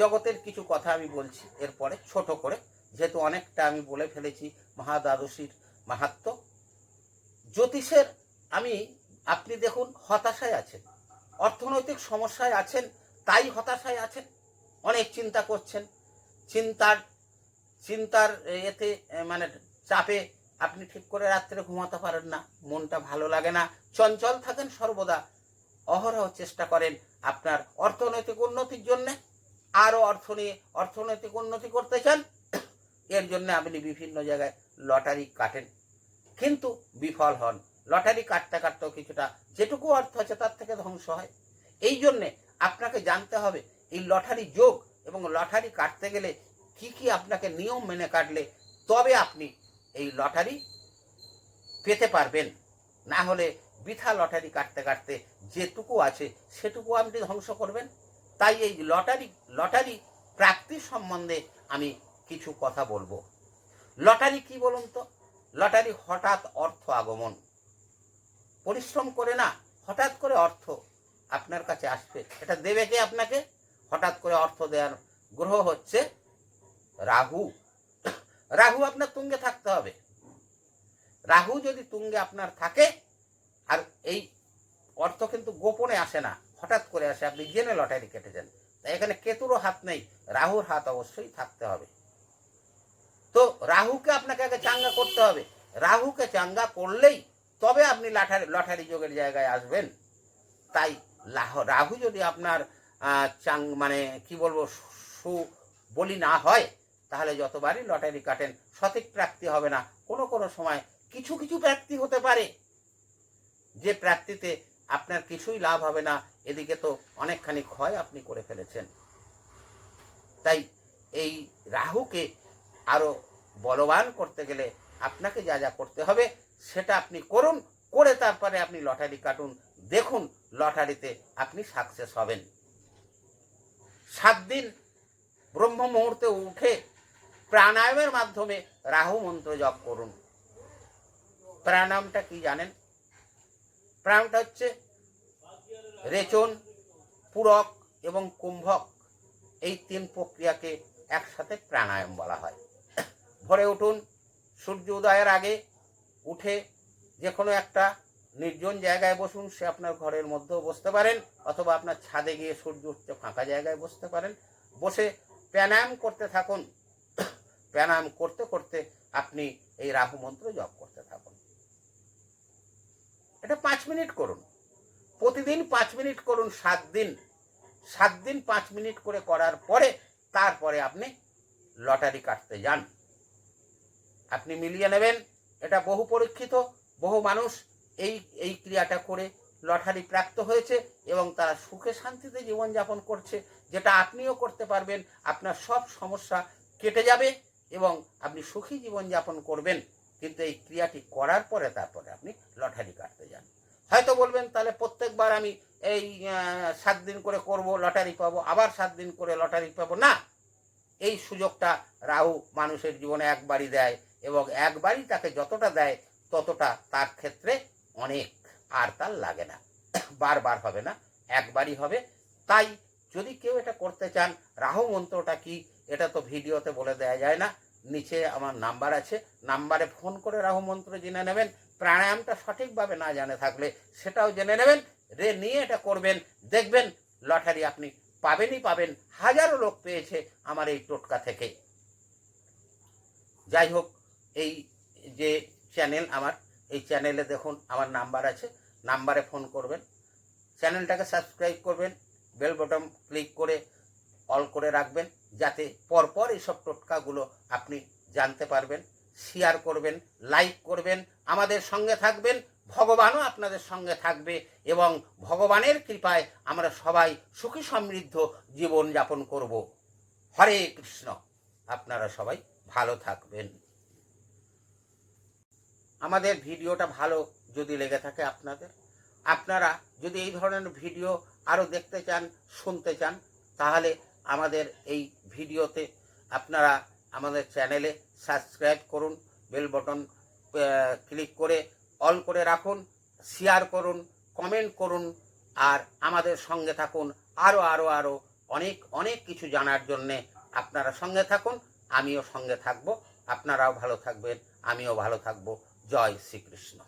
জগতের কিছু কথা আমি বলছি, এরপরে ছোট করে, যেহেতু অনেকটা আমি বলে ফেলেছি মহাদ্বাদশীর মাহাত্ম জ্যোতিষের, আমি, আপনি দেখুন হতাশায় আছেন, অর্থনৈতিক সমস্যায় আছেন, তাই হতাশায় আছেন, অনেক চিন্তা করছেন। চিন্তার চিন্তার এতে মানে চাপে আপনি ঠিক করে রাত্রে ঘুমাতে পারেন না, মনটা ভালো লাগে না, চঞ্চল থাকেন সর্বদা, অহরহ চেষ্টা করেন আপনার অর্থনৈতিক উন্নতির জন্যে। আরও অর্থ নিয়ে অর্থনৈতিক উন্নতি করতে চান, এর জন্য আপনি বিভিন্ন জায়গায় লটারি কাটেন। কিন্তু বিফল হন। লটারি কাটতে কাটতেও কিছুটা, যেটুকু অর্থ আছে তার থেকে ধ্বংস হয়। এই জন্যে আপনাকে জানতে হবে, এই লটারি যোগ এবং লটারি কাটতে গেলে কি কি আপনাকে নিয়ম মেনে কাটলে তবে আপনি এই লটারি পেতে পারবেন। না হলে বৃথা লটারি কাটতে কাটতে যেটুকু আছে সেটুকু আপনি ধ্বংস করবেন। তাই এই লটারি লটারি প্রাপ্তি সম্বন্ধে আমি কিছু কথা বলব। লটারি কি বলুন তো? লটারি হঠাৎ অর্থ আগমন। পরিশ্রম করে না, হঠাৎ করে অর্থ আপনার কাছে আসবে। এটা দেবে কে আপনাকে? হঠাৎ করে অর্থ দেওয়ার গ্রহ হচ্ছে রাহু। রাহু আপনার তুঙ্গে থাকতে হবে। রাহু যদি তুঙ্গে আপনার থাকে, আর এই অর্থ কিন্তু গোপনে আসে না হঠাৎ করে আসে, আপনি জেনে লটারি কেটেছেন তাই এখানে কেতুরও হাত নেই, রাহুর হাত অবশ্যই থাকতে হবে। তো রাহুকে আপনাকে আগে চাঙ্গা করতে হবে। রাহুকে চাঙ্গা করলেই তবে আপনি লাটারি লটারি যোগের জায়গায় আসবেন। তাই রাহু যদি আপনার চাং মানে কি বলব, সু, বলি না হয়, তাহলে যতবারই লটারি কাটেন, সঠিক প্রাপ্তি হবে না। কোনো কোনো সময় কিছু কিছু প্রাপ্তি হতে পারে। যে প্রাপ্তিতে আপনার কিছুই লাভ হবে না। এদিকে তো অনেকখানি ক্ষয় আপনি করে ফেলেছেন। তাই এই রাহুকে আরও বলবান করতে গেলে আপনাকে যা যা করতে হবে সেটা আপনি করুন, করে তারপরে আপনি লটারি কাটুন। দেখুন লটারিতে আপনি সাকসেস হবেন। সাত দিন ব্রহ্ম মুহূর্তে উঠে প্রাণায়ামের মাধ্যমে রাহু মন্ত্র জপ করুন। প্রাণায়ামটা কি জানেন? প্রাণায়ামটা হচ্ছে রেচন, পূরক এবং কুম্ভক। এই তিন প্রক্রিয়াকে একসাথে প্রাণায়াম বলা হয়। ভোরে উঠুন, সূর্য উদয়ের আগে উঠে যে কোনো একটা নির্জন জায়গায় বসুন, সে আপনার ঘরের মধ্যেও বসতে পারেন, অথবা আপনার ছাদে গিয়ে সূর্য উঠতে ফাঁকা জায়গায় বসতে পারেন। বসে প্রাণায়াম করতে থাকুন। প্রাণায়াম করতে করতে আপনি এই রাহু মন্ত্র জপ করতে থাকুন। এটা পাঁচ মিনিট করুন। প্রতিদিন পাঁচ মিনিট করুন, সাত দিন। সাত দিন পাঁচ মিনিট করে করার পরে তারপরে আপনি লটারি কাটতে যান। আপনি মিলিয়ে নেবেন। এটা বহু পরীক্ষিত, বহু মানুষ এই এই ক্রিয়াটা করে লটারি প্রাপ্ত হয়েছে এবং তারা সুখে শান্তিতে জীবনযাপন করছে। যেটা আপনিও করতে পারবেন। আপনার সব সমস্যা কেটে যাবে এবং আপনি সুখী জীবনযাপন করবেন। কিন্তু এই ক্রিয়াটি করার পরে তারপরে আপনি লটারি কাটতে যান। হয়তো বলবেন, তাহলে প্রত্যেকবার আমি এই সাত দিন করে করব, লটারি পাবো, আবার সাত দিন করে লটারি পাবো। না, এই সুযোগটা রাহু মানুষের জীবনে একবারই দেয় এবং একবারই তাকে যতটা দেয় ততটা তার ক্ষেত্রে অনেক আর তার লাগে না। বারবার হবে না, একবারই হবে। তাই যদি কেউ এটা করতে চান, রাহু মন্ত্রটা কি, এটা তো ভিডিওতে বলে দেওয়া যায় না। নিচে আমার নাম্বার আছে। নাম্বারে ফোন করে রাহু মন্ত্র জেনে নেবেন। প্রাণায়ামটা সঠিকভাবে না জানে থাকলে সেটাও জেনে নেবেন। রে নিয়ে এটা করবেন। দেখবেন লটারি আপনি পাবেনই পাবেন। হাজারো লোক পেয়েছে আমার এই টোটকা থেকে। যাই হোক, এই যে চ্যানেল আমার, এই চ্যানেলে দেখুন আমার নাম্বার আছে। নাম্বারে ফোন করবেন। চ্যানেলটাকে সাবস্ক্রাইব করবেন। বেল বটন ক্লিক করে অল করে রাখবেন, যাতে পরপর এইসব টোটকাগুলো আপনি জানতে পারবেন শেয়ার করবেন লাইক করবেন, আমাদের সঙ্গে থাকবেন, ভগবানও আপনাদের সঙ্গে থাকবে এবং ভগবানের কৃপায় আমরা সবাই সুখী সমৃদ্ধ জীবন যাপন করব। হরে কৃষ্ণ। আপনারা সবাই ভালো থাকবেন। আমাদের ভিডিওটা ভালো যদি লেগে থাকে আপনাদের, আপনারা যদি এই ধরনের ভিডিও আরও দেখতে চান, শুনতে চান, তাহলে আমাদের এই ভিডিওতে আপনারা আমাদের চ্যানেলে সাবস্ক্রাইব করুন, বেল বটন ক্লিক করে অল করে রাখুন, শেয়ার করুন, কমেন্ট করুন, আর আমাদের সঙ্গে থাকুন। আরও আরও আরও অনেক অনেক কিছু জানার জন্যে আপনারা সঙ্গে থাকুন, আমিও সঙ্গে থাকব। আপনারাও ভালো থাকবেন, আমিও ভালো থাকব। জয় শ্রীকৃষ্ণ।